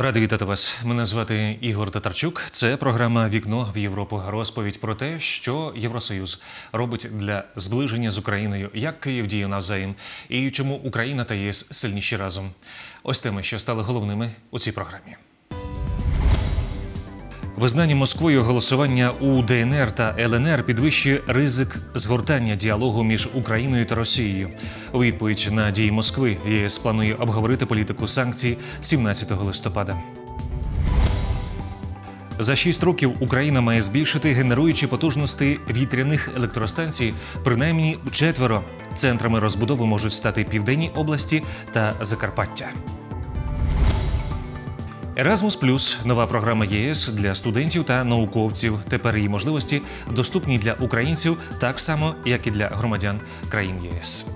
Радий вітати вас. Мене звати Ігор Татарчук. Це програма Вікно в Європу. Розповідь про те, що Євросоюз робить для зближення з Україною, як Київ діє навзаєм, і чому Україна та ЄС сильніші разом. Ось теми, що стали головними у цій програмі. Визнання Москвою голосування у ДНР та ЛНР підвищує ризик згортання діалогу між Україною та Росією. У відповідь на дії Москви ЄС планує обговорити політику санкцій 17 листопада. За шість років Україна має збільшити генеруючі потужності вітряних електростанцій принаймні у четверо. Центрами розбудови можуть стати південні області та Закарпаття. Еразмус Плюс нова програма ЄС для студентів та науковців. Тепер її можливості доступні для українців так само, як і для громадян країн ЄС.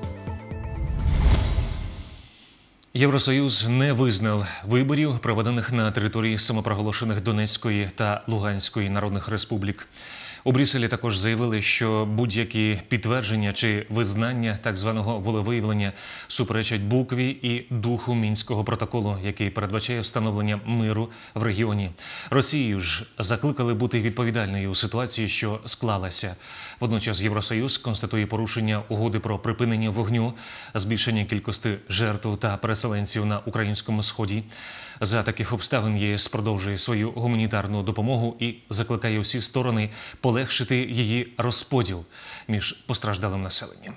Євросоюз не визнав виборів, проведених на території самопроголошених Донецької та Луганської народних республік. У Брюсселі також заявили, що будь-які підтвердження чи визнання так званого волевиявлення суперечать букві і духу мінського протоколу, який передбачає встановлення миру в регіоні. Росію ж закликали бути відповідальною у ситуації, що склалася. Водночас Євросоюз констатує порушення угоди про припинення вогню, збільшення кількості жертв та переселенців на українському сході. За таких обставин ЄС продовжує свою гуманітарну допомогу і закликає усі сторони полегшити її розподіл між постраждалим населенням.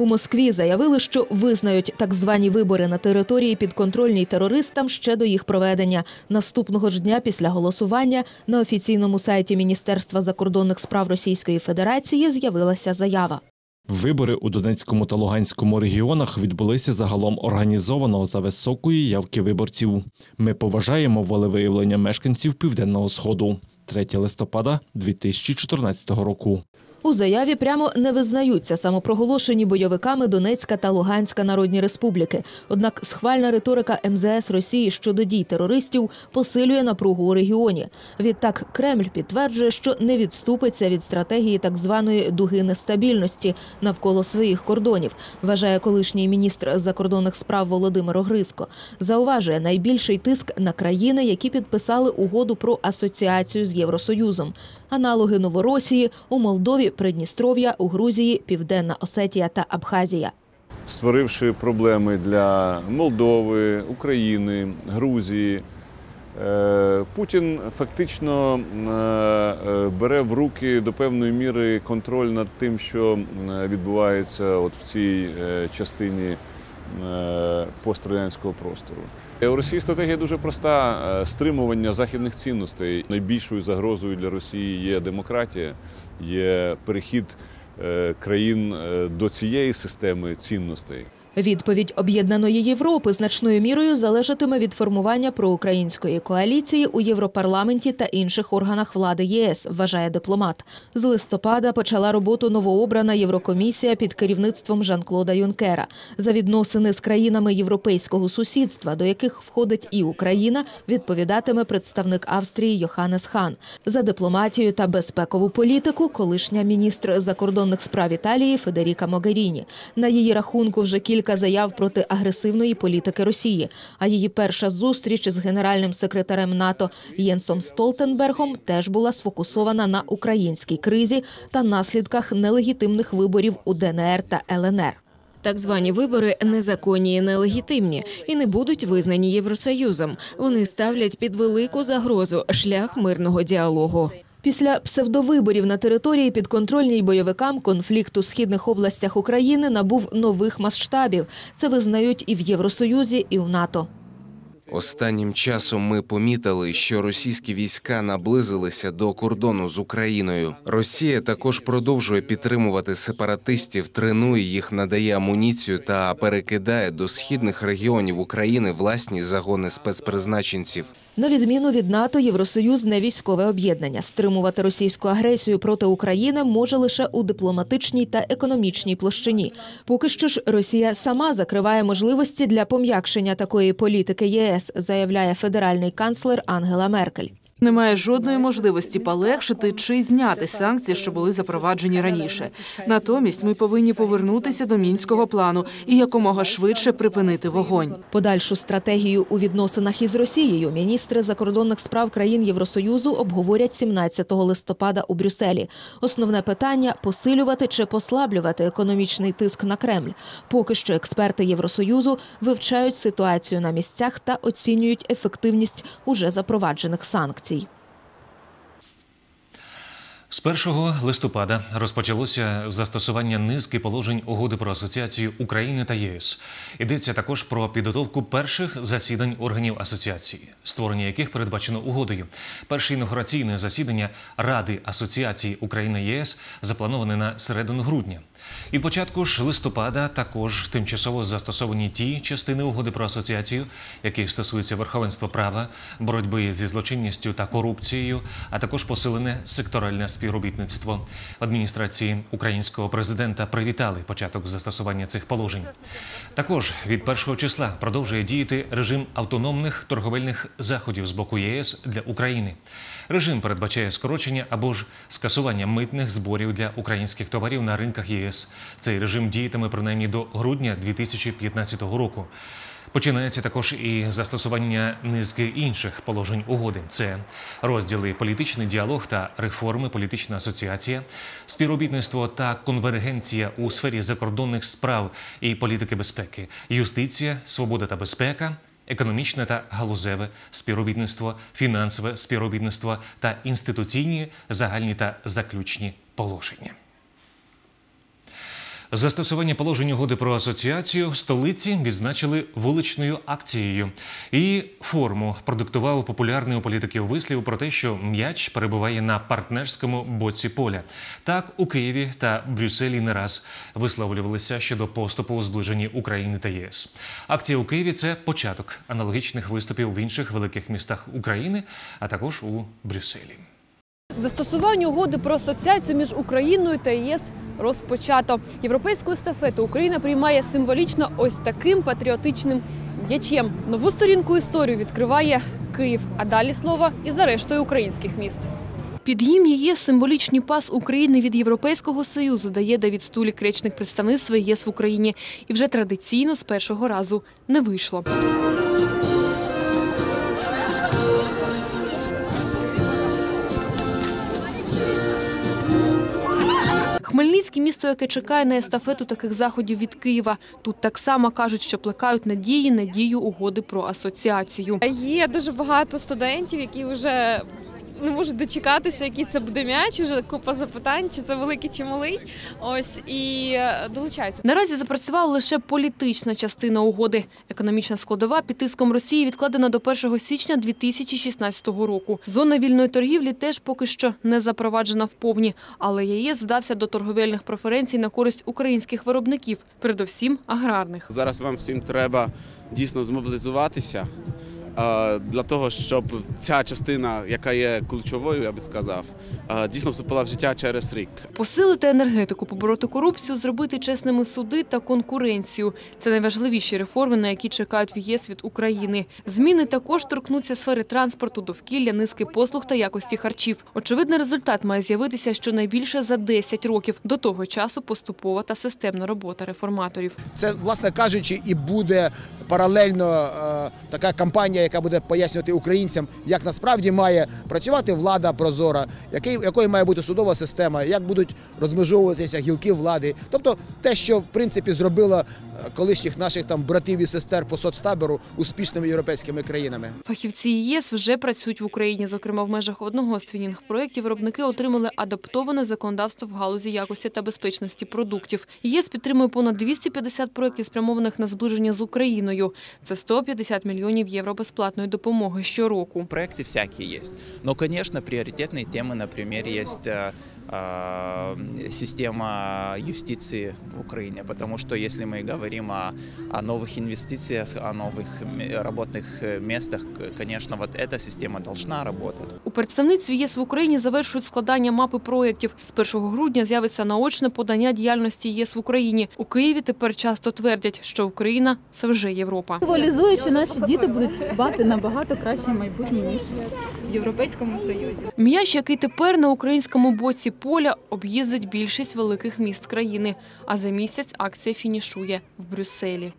У Москві заявили, що визнають так звані вибори на території підконтрольній терористам ще до їх проведення. Наступного ж дня після голосування на офіційному сайті Міністерства закордонних справ Російської Федерації з'явилася заява. Вибори у Донецькому та Луганському регіонах відбулися загалом організовано за високої явки виборців. Ми поважаємо волевиявлення мешканців Південного Сходу. 3 листопада 2014 року. У заяві прямо не визнаються самопроголошені бойовиками Донецька та Луганська народні республіки. Однак схвальна риторика МЗС Росії щодо дій терористів посилює напругу у регіоні. Відтак Кремль підтверджує, що не відступиться від стратегії так званої дуги нестабільності навколо своїх кордонів. Вважає колишній міністр закордонних справ Володимир Огриско. Зауважує найбільший тиск на країни, які підписали угоду про асоціацію з Євросоюзом. Аналоги Новоросії у Молдові, Придністров'я, у Грузії, Південна Осетія та Абхазія. створивши проблеми для Молдови, України, Грузії. Е, Путін фактично е, бере в руки до певної міри контроль над тим, що е, відбувається от в цій частині пострадянського простору. Е, У Росії стратегія дуже проста: е, стримування західних цінностей. Найбільшою загрозою для Росії є демократія, є перехід е, країн до цієї системи цінностей. Відповідь об'єднаної Європи значною мірою залежатиме від формування проукраїнської коаліції у Європарламенті та інших органах влади ЄС, вважає дипломат. З листопада почала роботу новообрана Єврокомісія під керівництвом Жан-Клода Юнкера. За відносини з країнами європейського сусідства, до яких входить і Україна, відповідатиме представник Австрії Йоханнес Хан. За дипломатію та безпекову політику колишня міністр закордонних справ Італії Федеріка Могеріні. На її рахунку вже кілька заяв проти агресивної політики Росії. А її перша зустріч з генеральним секретарем НАТО Єнсом Столтенбергом теж була сфокусована на українській кризі та наслідках нелегітимних виборів у ДНР та ЛНР. Так звані вибори незаконні і нелегітимні і не будуть визнані Євросоюзом. Вони ставлять під велику загрозу шлях мирного діалогу. Після псевдовиборів на території підконтрольній бойовикам конфлікт у східних областях України набув нових масштабів. Це визнають і в Євросоюзі, і в НАТО. Останнім часом ми помітили, що російські війська наблизилися до кордону з Україною. Росія також продовжує підтримувати сепаратистів, тренує їх, надає амуніцію та перекидає до східних регіонів України власні загони спецпризначенців. На відміну від НАТО, Євросоюз не військове об'єднання. Стримувати російську агресію проти України може лише у дипломатичній та економічній площині. Поки що ж Росія сама закриває можливості для пом'якшення такої політики ЄС, заявляє федеральний канцлер Ангела Меркель. Немає жодної можливості полегшити чи зняти санкції, що були запроваджені раніше. Натомість ми повинні повернутися до мінського плану і якомога швидше припинити вогонь. Подальшу стратегію у відносинах із Росією міністри закордонних справ країн Євросоюзу обговорять 17 листопада у Брюсселі. Основне питання посилювати чи послаблювати економічний тиск на Кремль. Поки що експерти Євросоюзу вивчають ситуацію на місцях та оцінюють ефективність уже запроваджених санкцій. З 1 листопада розпочалося застосування низки положень угоди про асоціацію України та ЄС. Йдеться також про підготовку перших засідань органів асоціації, створення яких передбачено угодою. Перше інаугураційне засідання Ради асоціації Україна ЄС заплановане на середину грудня. Від початку ж листопада також тимчасово застосовані ті частини угоди про асоціацію, які стосуються верховенства права, боротьби зі злочинністю та корупцією, а також посилене секторальне співробітництво. В адміністрації українського президента привітали початок застосування цих положень. Також від першого числа продовжує діяти режим автономних торговельних заходів з боку ЄС для України. Режим передбачає скорочення або ж скасування митних зборів для українських товарів на ринках ЄС. Цей режим діятиме принаймні до грудня 2015 року. Починається також і застосування низки інших положень угоди. Це розділи політичний діалог та реформи, політична асоціація, співробітництво та конвергенція у сфері закордонних справ і політики безпеки, юстиція, свобода та безпека. Економічне та галузеве співробітництво, фінансове співробітництво та інституційні загальні та заключні положення. Застосування положень угоди про асоціацію в столиці відзначили вуличною акцією. Її форму продиктував популярний у політиків вислів про те, що м'яч перебуває на партнерському боці поля. Так у Києві та Брюсселі не раз висловлювалися щодо поступу у зближенні України та ЄС. Акція у Києві це початок аналогічних виступів в інших великих містах України, а також у Брюсселі. Застосування угоди про асоціацію між Україною та ЄС розпочато. Європейську естафету Україна приймає символічно ось таким патріотичним м'ячем. Нову сторінку історії відкриває Київ. А далі слово і за рештою українських міст. Під гімн ЄС символічний пас України від Європейського Союзу дає Давід Стулік, речник представництва ЄС в Україні. І вже традиційно з першого разу не вийшло. Хмельницький місто, яке чекає на естафету таких заходів від Києва. Тут так само кажуть, що плекають надії на дію угоди про асоціацію. Є дуже багато студентів, які вже не можуть дочекатися, який це буде м'яч. Уже купа запитань, чи це великий чи малий. Ось і е, долучаються. Наразі запрацювала лише політична частина угоди. Економічна складова під тиском Росії відкладена до 1 січня 2016 року. Зона вільної торгівлі теж поки що не запроваджена вповні, але ЄС вдався до торговельних преференцій на користь українських виробників, передовсім аграрних. Зараз вам всім треба дійсно змобілізуватися для того, щоб ця частина, яка є ключовою, я би сказав, дійсно вступила в життя через рік. Посилити енергетику, побороти корупцію, зробити чесними суди та конкуренцію. Це найважливіші реформи, на які чекають в ЄС від України. Зміни також торкнуться сфери транспорту, довкілля, низки послуг та якості харчів. Очевидний результат має з'явитися щонайбільше за 10 років. До того часу поступова та системна робота реформаторів. Це, власне кажучи, і буде паралельно е, така кампанія, яка буде пояснювати українцям, як насправді має працювати влада прозора, який, якою має бути судова система, як будуть розмежовуватися гілки влади. Тобто те, що в принципі зробило е, колишніх наших там братів і сестер по соцтабору успішними європейськими країнами. Фахівці ЄС вже працюють в Україні. Зокрема, в межах одного з твінінг-проєктів виробники отримали адаптоване законодавство в галузі якості та безпечності продуктів. ЄС підтримує понад 250 проєктів, спрямованих на зближення з Україною. Це 150 мільйонів євро безплатної допомоги щороку. Проекты всякие есть. Но, конечно, приоритетные темы, например, есть э, э, система юстиции в Украине, потому что если мы говорим о, о новых инвестициях, о новых м- работных э, местах, к- конечно, вот эта система должна работать. У представництві ЄС в Україні завершують складання мапи проєктів. З 1 грудня з'явиться наочне подання діяльності єС в Україні. У Києві тепер часто твердять, що Україна це вже Європа. Символізує, що наші діти будуть мати набагато краще майбутнє ніж в Європейському Союзі. М'яч, який тепер на українському боці поля, об'їздить більшість великих міст країни. А за місяць акція фінішує в Брюсселі.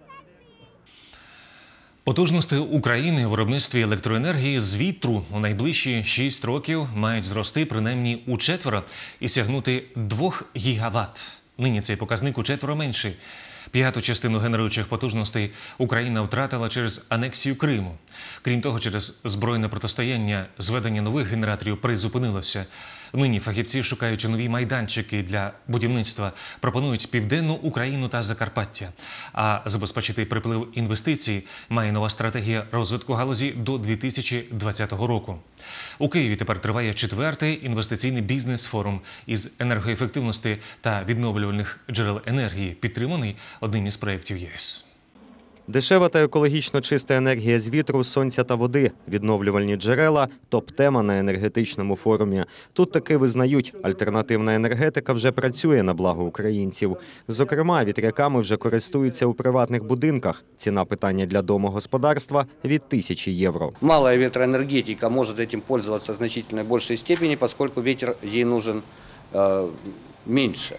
Потужності України у виробництві електроенергії з вітру у найближчі 6 років мають зрости принаймні у четверо і сягнути 2 гігаватт. Нині цей показник у четверо менший. П'яту частину генеруючих потужностей Україна втратила через анексію Криму. Крім того, через збройне протистояння зведення нових генераторів призупинилося. Нині фахівці шукають нові майданчики для будівництва, пропонують південну Україну та Закарпаття. А забезпечити приплив інвестицій має нова стратегія розвитку галузі до 2020 року. У Києві тепер триває четвертий інвестиційний бізнес-форум із енергоефективності та відновлювальних джерел енергії, підтриманий одним із проєктів ЄС. Дешева та екологічно чиста енергія з вітру, сонця та води, відновлювальні джерела топ-тема на енергетичному форумі. Тут таки визнають, альтернативна енергетика вже працює на благо українців. Зокрема, вітряками вже користуються у приватних будинках. Ціна питання для домогосподарства від тисячі євро. Малая ветроэнергетика может этим пользоваться в значительно большей степени, поскольку ветер ей нужен э, меньше.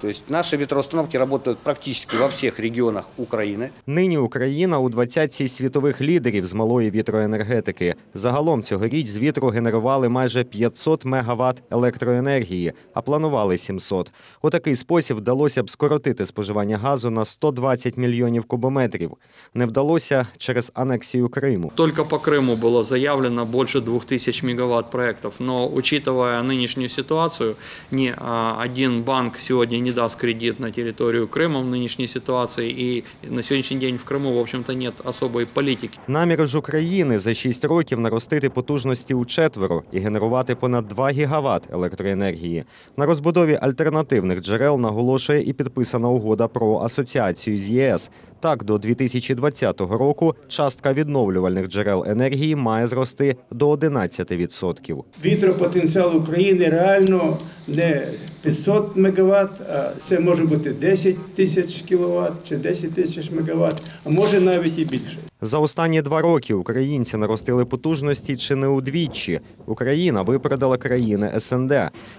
То есть наши ветроустановки работают практически во всех регионах Украины. Нині Україна у двадцятці світових лідерів з малої вітроенергетики. Загалом цьогоріч з вітру генерували майже 500 мегаватт електроенергії, а планували 700. У такий спосіб вдалося б скоротити споживання газу на 120 мільйонів кубометрів. Не вдалося через анексію Криму. Только по Крыму было заявлено больше 2000 мегаватт проектов, но учитывая нынешнюю ситуацию, ни а, один банк сегодня не даст кредит на территорию Крыма в нынешней ситуации, и на сегодняшний день в Крыму, в общем-то, нет особой политики. Намір ж України за 6 років наростити потужності у четверо і генерувати понад 2 гігават електроенергії. На розбудові альтернативних джерел наголошує і підписана угода про асоціацію з ЄС. Так, до 2020 року частка відновлювальних джерел енергії має зрости до 11%. Вітропотенціал України реально не 500 МВт, а це може бути 10 тисяч кВт чи 10 тисяч МВт, а може навіть і більше. За останні два роки українці наростили потужності чи не удвічі. Україна випередила країни СНД.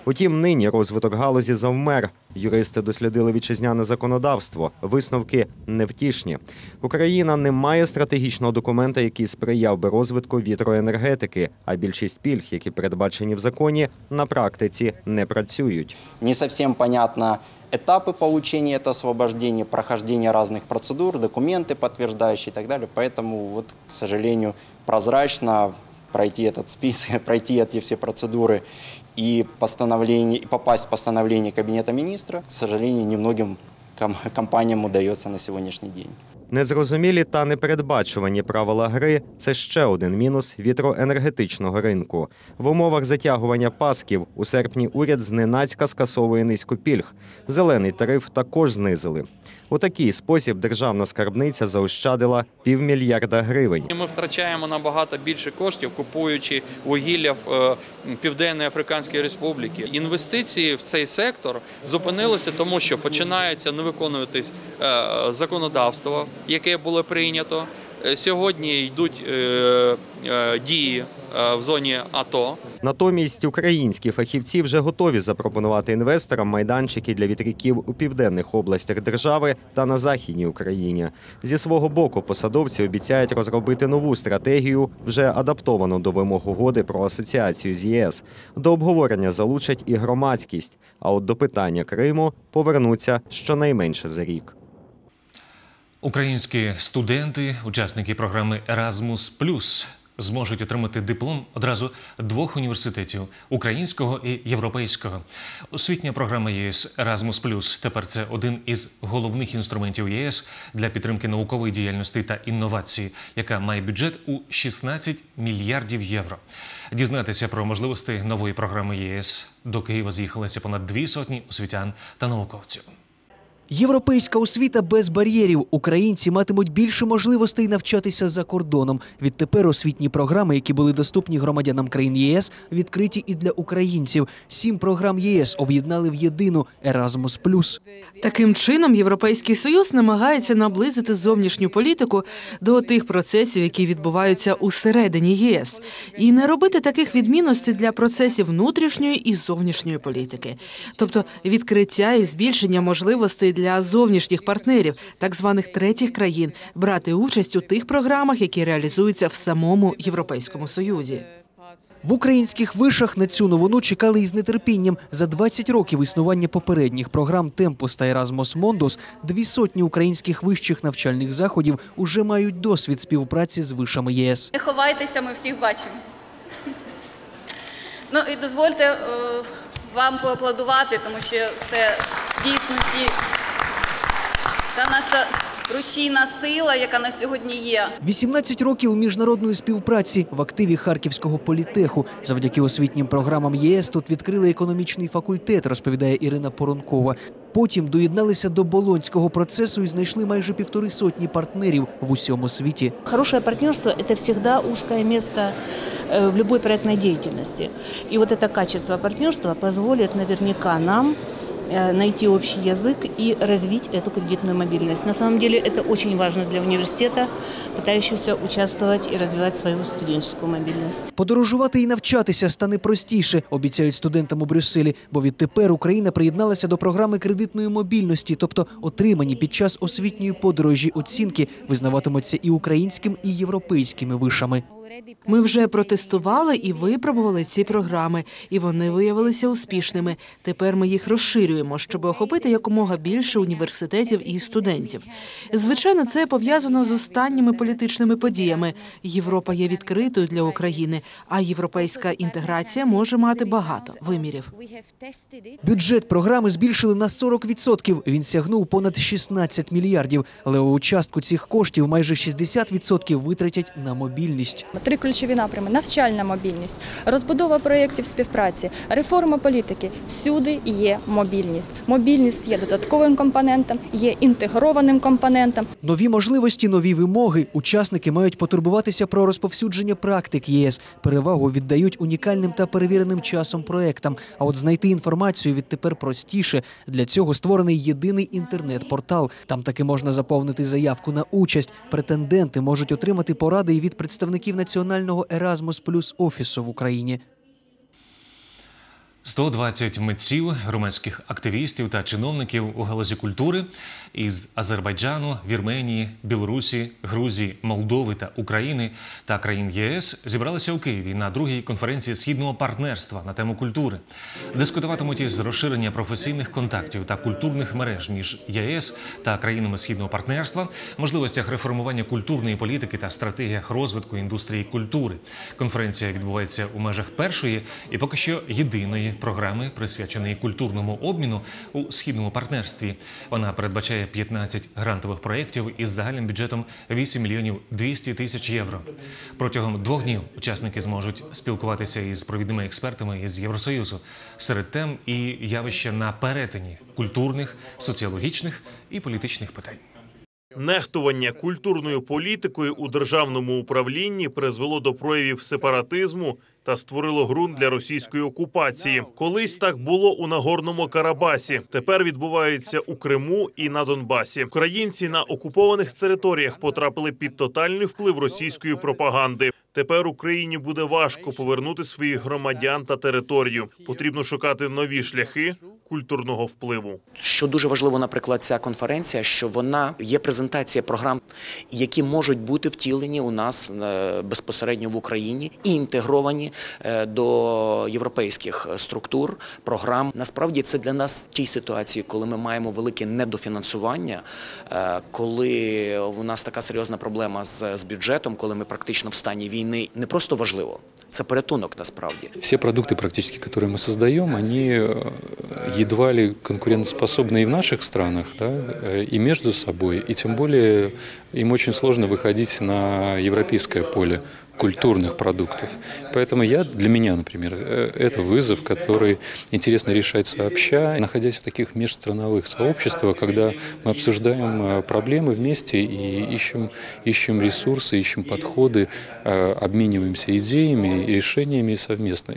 Утім, нині розвиток галузі завмер. Юристи дослідили вітчизняне законодавство. Висновки невтішні. Україна не має стратегічного документа, який сприяв би розвитку вітроенергетики. А більшість пільг, які передбачені в законі, на практиці не працюють. Не совсем понятно этапы получения этого освобождения, прохождение разных процедур, документы подтверждающие и так далее. Поэтому, вот, к сожалению, прозрачно пройти этот список, пройти эти все процедуры и постановление, и попасть в постановление Кабинета министра, к сожалению, немногим ком- компаниям удается на сегодняшний день. Незрозумілі та непередбачувані правила гри це ще один мінус вітроенергетичного ринку. В умовах затягування пасків у серпні уряд зненацька скасовує низку пільг. Зелений тариф також знизили. У такий спосіб державна скарбниця заощадила півмільярда гривень. Ми втрачаємо набагато більше коштів, купуючи вугілля в е, Південної Африканської Республіки. Інвестиції в цей сектор зупинилися, тому що починається не виконуватись е, законодавство, яке було прийнято. Е, Сьогодні йдуть е, е, дії в зоні АТО. Натомість українські фахівці вже готові запропонувати інвесторам майданчики для вітряків у південних областях держави та на західній Україні. Зі свого боку посадовці обіцяють розробити нову стратегію, вже адаптовану до вимог угоди про асоціацію з ЄС. До обговорення залучать і громадськість. А от до питання Криму повернуться щонайменше за рік. Українські студенти, учасники програми Erasmus+, зможуть отримати диплом одразу двох університетів українського і європейського. Освітня програма ЄС Erasmus+, тепер це один із головних інструментів ЄС для підтримки наукової діяльності та інновації, яка має бюджет у 16 мільярдів євро. Дізнатися про можливості нової програми ЄС до Києва з'їхалися понад дві сотні освітян та науковців. Європейська освіта без бар'єрів. Українці матимуть більше можливостей навчатися за кордоном. Відтепер освітні програми, які були доступні громадянам країн ЄС, відкриті і для українців. Сім програм ЄС об'єднали в єдину Erasmus+. Таким чином, Європейський Союз намагається наблизити зовнішню політику до тих процесів, які відбуваються усередині ЄС, і не робити таких відмінностей для процесів внутрішньої і зовнішньої політики, тобто відкриття і збільшення можливостей для зовнішніх партнерів, так званих третіх країн, брати участь у тих програмах, які реалізуються в самому Європейському Союзі. В українських вишах на цю новину чекали із нетерпінням. За 20 років існування попередніх програм Темпус та Erasmus Mundus дві сотні українських вищих навчальних заходів уже мають досвід співпраці з вишами єС. Не ховайтеся, ми всіх бачимо. Ну і дозвольте е, вам поаплодувати, тому що це дійсно ті, та наша рушійна сила, яка на сьогодні є. 18 років міжнародної співпраці в активі Харківського політеху. Завдяки освітнім програмам ЄС тут відкрили економічний факультет, розповідає Ірина Поронкова. Потім доєдналися до болонського процесу і знайшли майже півтори сотні партнерів в усьому світі. Хорошее партнерство – это всегда узкое место э, в любой проектной деятельности. И вот это качество партнерства позволит наверняка нам э, найти общий язык и развить эту кредитную мобильность. На самом деле это очень важно для университета, пытающегося участвовать и развивать свою студенческую мобильность. Подорожувати і навчатися стане простіше, обіцяють студентам у Брюсселі, бо відтепер Україна приєдналася до програми кредитної мобільності, тобто отримані під час освітньої подорожі оцінки визнаватимуться і українським, і європейськими вишами. Ми вже протестували і випробували ці програми, і вони виявилися успішними. Тепер ми їх розширюємо, щоб охопити якомога більше університетів і студентів. Звичайно, це пов'язано з останніми політичними подіями. Європа є відкритою для України, а європейська інтеграція може мати багато вимірів. Бюджет програми збільшили на 40%. Він сягнув понад 16 мільярдів. Але у частку цих коштів майже 60% витратять на мобільність. Три ключові напрями: навчальна мобільність, розбудова проєктів співпраці, реформа політики. Всюди є мобільність. Мобільність є додатковим компонентом, є інтегрованим компонентом. Нові можливості, нові вимоги. Учасники мають потурбуватися про розповсюдження практик ЄС. Перевагу віддають унікальним та перевіреним часом проектам. А от знайти інформацію відтепер простіше. Для цього створений єдиний інтернет-портал. Там таки можна заповнити заявку на участь. Претенденти можуть отримати поради і від представників національного Erasmus Plus офісу в Україні. 120 митців, громадських активістів та чиновників у галузі культури із Азербайджану, Вірменії, Білорусі, Грузії, Молдови та України та країн ЄС зібралися у Києві на другій конференції східного партнерства на тему культури. Дискутуватимуть із розширення професійних контактів та культурних мереж між ЄС та країнами східного партнерства, можливостях реформування культурної політики та стратегіях розвитку індустрії культури. Конференція відбувається у межах першої і поки що єдиної програми, присвяченої культурному обміну у східному партнерстві. Вона передбачає 15 грантових проєктів із загальним бюджетом 8 мільйонів 200 тисяч євро. Протягом двох днів учасники зможуть спілкуватися із провідними експертами із Євросоюзу серед тем і явища на перетині культурних, соціологічних і політичних питань. Нехтування культурною політикою у державному управлінні призвело до проявів сепаратизму та створило ґрунт для російської окупації. Колись так було у Нагорному Карабасі. Тепер відбувається у Криму і на Донбасі. Українці на окупованих територіях потрапили під тотальний вплив російської пропаганди. Тепер Україні буде важко повернути своїх громадян та територію. Потрібно шукати нові шляхи культурного впливу. Що дуже важливо, наприклад, ця конференція, що вона є презентація програм, які можуть бути втілені у нас е, безпосередньо в Україні і інтегровані е, до європейських структур, програм. Насправді це для нас в тій ситуації, коли ми маємо велике недофінансування, е, коли у нас така серйозна проблема з бюджетом, коли ми практично в стані війни, не просто важливо. Це порятунок насправді. Все продукты практически, которые мы создаем, они э, едва ли конкурентоспособны и в наших странах, да, э, и между собой. И тем более им очень сложно выходить на европейское поле Культурных продуктов. Поэтому я, для меня, например, э, это вызов, который интересно решать сообща, находясь в таких межстрановых сообществах, когда мы обсуждаем э, проблемы вместе и ищем, ищем ресурсы, ищем подходы, э, обмениваемся идеями и решениями совместно.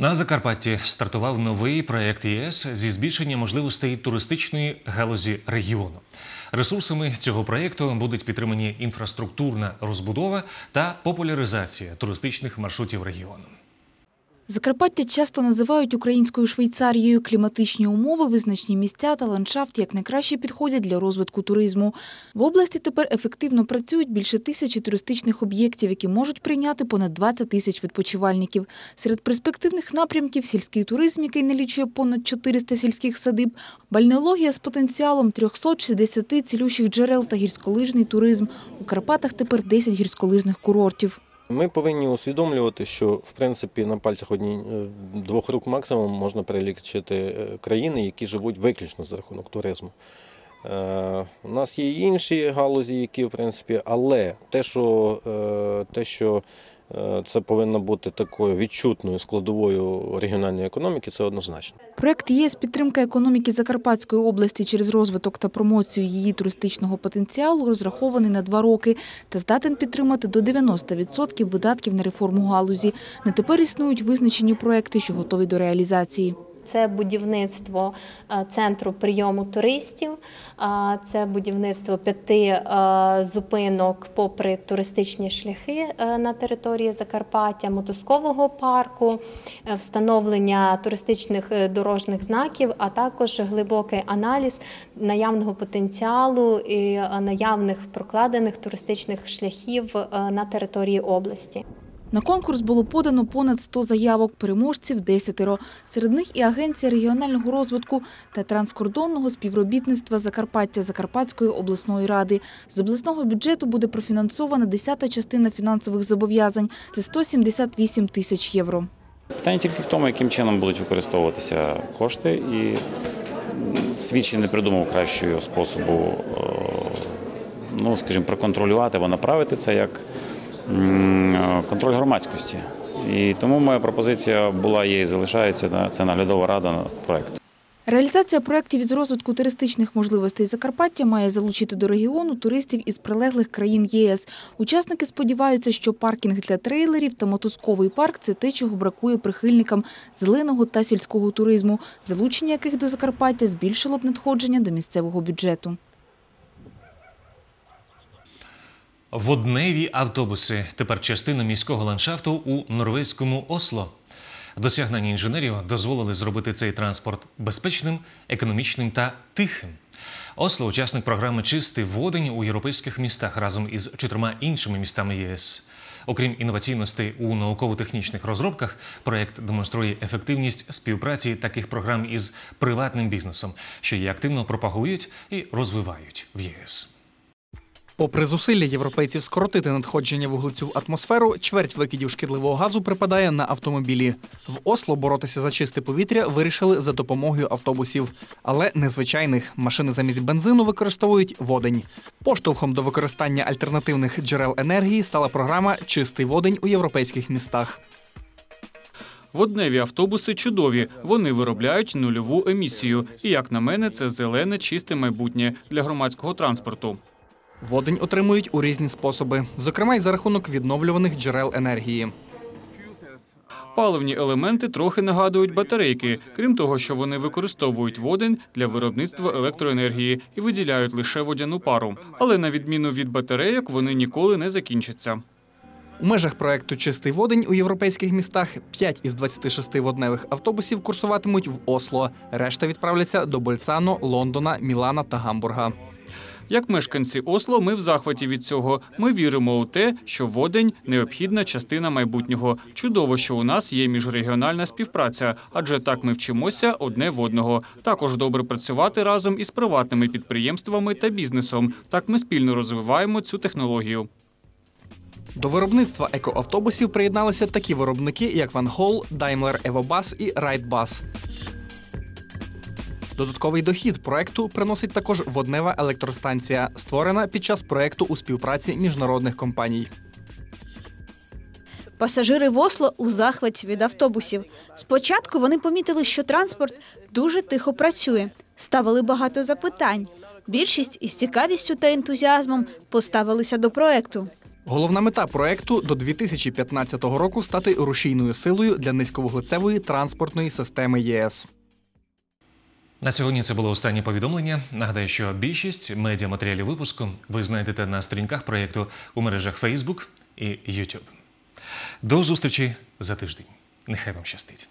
На Закарпатті стартував новий проект ЄС зі збільшення можливостей туристичної галузі регіону. Ресурсами цього проєкту будуть підтримані інфраструктурна розбудова та популяризація туристичних маршрутів регіону. Закарпаття часто називають українською Швейцарією. Кліматичні умови, визначні місця та ландшафт як найкраще підходять для розвитку туризму. В області тепер ефективно працюють більше тисячі туристичних об'єктів, які можуть прийняти понад 20 тисяч відпочивальників. Серед перспективних напрямків сільський туризм, який налічує понад 400 сільських садиб, бальнеологія з потенціалом 360 цілющих джерел та гірськолижний туризм. У Карпатах тепер 10 гірськолижних курортів. Ми повинні усвідомлювати, що в принципі на пальцях одні е, двох рук максимум можна перелічити е, країни, які живуть виключно за рахунок туризму. Е, У нас є інші галузі, які в принципі, але те, що, те, що це повинно бути такою відчутною складовою регіональної економіки, це однозначно. Проект ЄС підтримка економіки Закарпатської області через розвиток та промоцію її туристичного потенціалу розрахований на два роки та здатен підтримати до 90% видатків на реформу галузі. На тепер існують визначені проекти, що готові до реалізації. Це будівництво е, центру прийому туристів, це будівництво п'яти е, зупинок попри туристичні шляхи е, на території Закарпаття, мотузкового парку, встановлення туристичних дорожніх знаків, а також глибокий аналіз наявного потенціалу і наявних прокладених туристичних шляхів на території області. На конкурс було подано понад 100 заявок, переможців – десятеро. Серед них і Агенція регіонального розвитку та транскордонного співробітництва Закарпаття Закарпатської обласної ради. З обласного бюджету буде профінансована десята частина фінансових зобов'язань – це 178 тисяч євро. Питання тільки в тому, яким чином будуть використовуватися кошти, і м, не придумав кращого способу, е, ну скажімо, проконтролювати або направити це як контроль громадськості. І тому моя пропозиція була є і залишається це наглядова рада на проекту. Реалізація проєктів із розвитку туристичних можливостей Закарпаття має залучити до регіону туристів із прилеглих країн єС. Учасники сподіваються, що паркінг для трейлерів та мотузковий парк – це те, чого бракує прихильникам зеленого та сільського туризму, залучення яких до Закарпаття збільшило б надходження до місцевого бюджету. Водневі автобуси тепер частина міського ландшафту у норвезькому Осло. Досягнення інженерів дозволили зробити цей транспорт безпечним, економічним та тихим. Осло учасник програми Чистий водень у європейських містах разом із чотирма іншими містами ЄС. Окрім інноваційностей у науково-технічних розробках, проект демонструє ефективність співпраці таких програм із приватним бізнесом, що її активно пропагують і розвивають в ЄС. Попри зусилля європейців скоротити надходження вуглецю в атмосферу, чверть викидів шкідливого газу припадає на автомобілі. В Осло боротися за чисте повітря вирішили за допомогою автобусів, але незвичайних машини замість бензину використовують водень. Поштовхом до використання альтернативних джерел енергії стала програма Чистий водень у європейських містах. Водневі автобуси чудові. Вони виробляють нульову емісію. І як на мене, це зелене, чисте майбутнє для громадського транспорту. Водень отримують у різні способи, зокрема й за рахунок відновлюваних джерел енергії. Паливні елементи трохи нагадують батарейки, крім того, що вони використовують водень для виробництва електроенергії і виділяють лише водяну пару. Але на відміну від батарейок, вони ніколи не закінчаться. У межах проекту Чистий водень у європейських містах 5 із 26 водневих автобусів курсуватимуть в Осло. Решта відправляться до Больцано, Лондона, Мілана та Гамбурга. Як мешканці Осло, ми в захваті від цього. Ми віримо у те, що водень необхідна частина майбутнього. Чудово, що у нас є міжрегіональна співпраця, адже так ми вчимося одне в одного. Також добре працювати разом із приватними підприємствами та бізнесом. Так ми спільно розвиваємо цю технологію. До виробництва екоавтобусів приєдналися такі виробники, як Van Hol, Daimler EvoBus і Wrightbus. Додатковий дохід проекту приносить також воднева електростанція, створена під час проекту у співпраці міжнародних компаній. Пасажири в Осло у захваті від автобусів. Спочатку вони помітили, що транспорт дуже тихо працює, ставили багато запитань. Більшість із цікавістю та ентузіазмом поставилися до проекту. Головна мета проекту до 2015 року стати рушійною силою для низьковуглецевої транспортної системи ЄС. На сьогодні це було останнє повідомлення. Нагадаю, що більшість медіаматеріалів випуску ви знайдете на сторінках проєкту у мережах Facebook і YouTube. До зустрічі за тиждень. Нехай вам щастить.